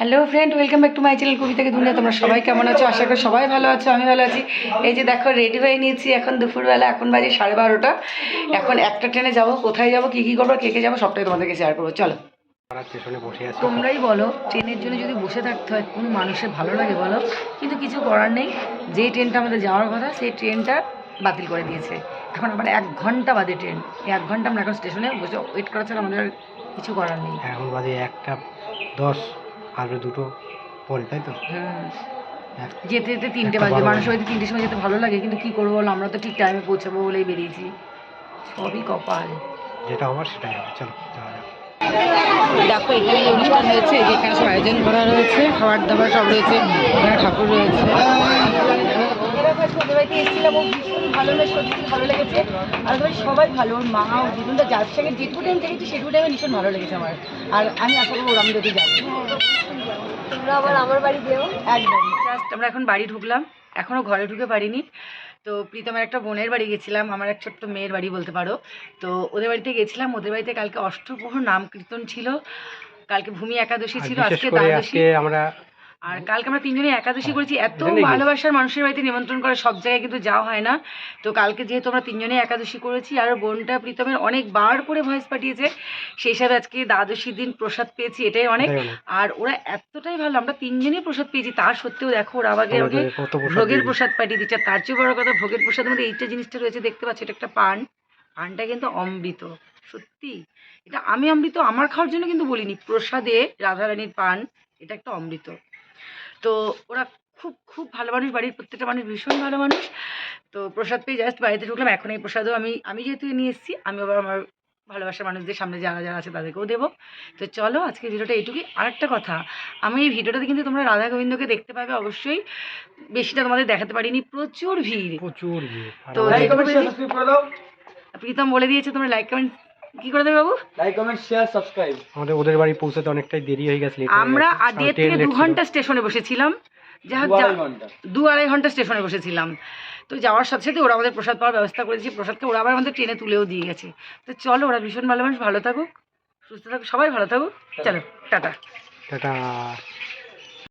Hello friend welcome back to my channel কবি থেকে দুনিয়া তোমরা সবাই কেমন আছো? আশা করি সবাই ভালো আছো আমি ভালো আছি। এই যে দেখো রেডি হয়ে নিয়েছি এখন দুপুরবেলা এখন বাজে সাড়ে বারোটা। এখন একটা ট্রেনে যাব কোথায় যাব কী কী করব কে কে যাব সবটাই তোমাদেরকে শেয়ার করব। চলো। তোমরাই বলো ট্রেনের জন্য যদি বসে থাকতে হয় কোনো মানুষের ভালো লাগে বলো? কিন্তু কিছু করার নেই। যেই ট্রেনটা আমাদের যাওয়ার কথা সেই ট্রেনটা বাতিল করে দিয়েছে। এখন আবার এক ঘণ্টা বাদে ট্রেন। এই এক ঘণ্টা আমরা এখন স্টেশনে বসে ওয়েট করা ছাড়া আমাদের আর কিছু করার নেই। এখন বাজে একটা দশ। আসবে দুটো পরে তাই তো? যেতে যেতে তিনটে বাজে মানুষ মানুষের তিনটের সময় যেতে ভালো লাগে কিন্তু কি করব বলো আমরা তো ঠিক টাইমে পৌঁছাবো বলেই বেরিয়েছি। সবই কপাল। যেটা হবার সেটাই হবে চলো যাওয়া যাক। দেখো এখানে যে অনুষ্ঠান হয়েছে যে এখানে সব আয়োজন করা রয়েছে খাবার দাবার সব রয়েছে এখানে ঠাকুর রয়েছে। ছোটো এসেছিলাম ও ভীষণ ভালো লাগে সত্যি ভালো লেগেছে আর ভাই সবাই ভালো ওর মা ও দুজনটা যার সঙ্গে যেটুকু টাইম দেখেছি সেটুকু টাইমে ভীষণ ভালো লেগেছে আমার। আর আমি আশা করব ওরা আমি যদি যাব। তোমরা আবার আমার বাড়ি যেও। একদম। জাস্ট আমরা এখন বাড়ি ঢুকলাম। এখনও ঘরে ঢুকে পারিনি। তো প্রীতমের একটা বোনের বাড়ি গেছিলাম আমার এক ছোট্ট মেয়ের বাড়ি বলতে পারো। তো ওদের বাড়িতে গেছিলাম ওদের বাড়িতে কালকে অষ্টপ্রহর নাম কীর্তন ছিল। কালকে ভূমি একাদশী ছিল আজকে দ্বাদশী। আমরা আর কালকে আমরা তিনজনে একাদশী করেছি। এত ভালোবাসার মানুষের বাড়িতে নিমন্ত্রণ করে সব জায়গায় কিন্তু যাওয়া হয় না। তো কালকে যেহেতু আমরা তিনজনে একাদশী করেছি আর বোনটা প্রীতমের অনেকবার করে ভয়েস পাঠিয়েছে সেই হিসাবে আজকে দ্বাদশীর দিন প্রসাদ পেয়েছি এটাই অনেক। আর ওরা এতটাই ভালো আমরা তিনজনই প্রসাদ পেয়েছি তার সত্ত্বেও দেখো ওরা কত প্রসাদ ভোগের প্রসাদ পাঠিয়ে দিচ্ছে। আর তার চেয়ে বড় কথা ভোগের প্রসাদের মধ্যে এইটা জিনিসটা রয়েছে দেখতে পাচ্ছ এটা একটা পান। পানটা কিন্তু অমৃত সত্যি। এটা আমি অমৃত আমার খাওয়ার জন্য কিন্তু বলিনি। প্রসাদে রাধারানীর পান এটা একটা অমৃত। তো ওরা খুব খুব ভালো মানুষ বাড়ির প্রত্যেকটা মানুষ ভীষণ ভালো মানুষ। তো প্রসাদ পেয়ে জাস্ট বাড়িতে ঢুকলাম। এখন এই প্রসাদও আমি আমি যেহেতু নিয়ে এসেছি আমি আবার আমার ভালোবাসার মানুষদের সামনে যারা যারা আছে তাদেরকেও দেবো। তো চলো আজকে ভিডিওটা এইটুকুই। আর একটা কথা আমি এই ভিডিওটাতে কিন্তু তোমরা রাধা গোবিন্দকে দেখতে পাবে অবশ্যই। বেশিটা তোমাদের দেখাতে পারিনি প্রচুর ভিড়। প্রচুর ভিড়। তো প্রীতম বলে দিয়েছে তোমরা লাইক কমেন্ট কি করে দেবে বাবু? লাইক কমেন্ট শেয়ার সাবস্ক্রাইব আমাদের ওদের বাড়ি পৌঁছাতে অনেকটাই দেরি হয়ে গেছে আমরা থেকে দু ঘণ্টা স্টেশনে বসেছিলাম। যা দু আড়াই ঘণ্টা। দু আড়াই ঘণ্টা স্টেশনে বসেছিলাম। তো যাওয়ার সাথে সাথে ওরা আমাদের প্রসাদ পাওয়ার ব্যবস্থা করেছে। প্রসাদকে ওরা আবার আমাদের ট্রেনে তুলেও দিয়ে গেছে। তো চলো ওরা ভীষণ ভালো মানুষ ভালো থাকুক সুস্থ থাকুক সবাই ভালো থাকুক। চলো টাটা। টাটা।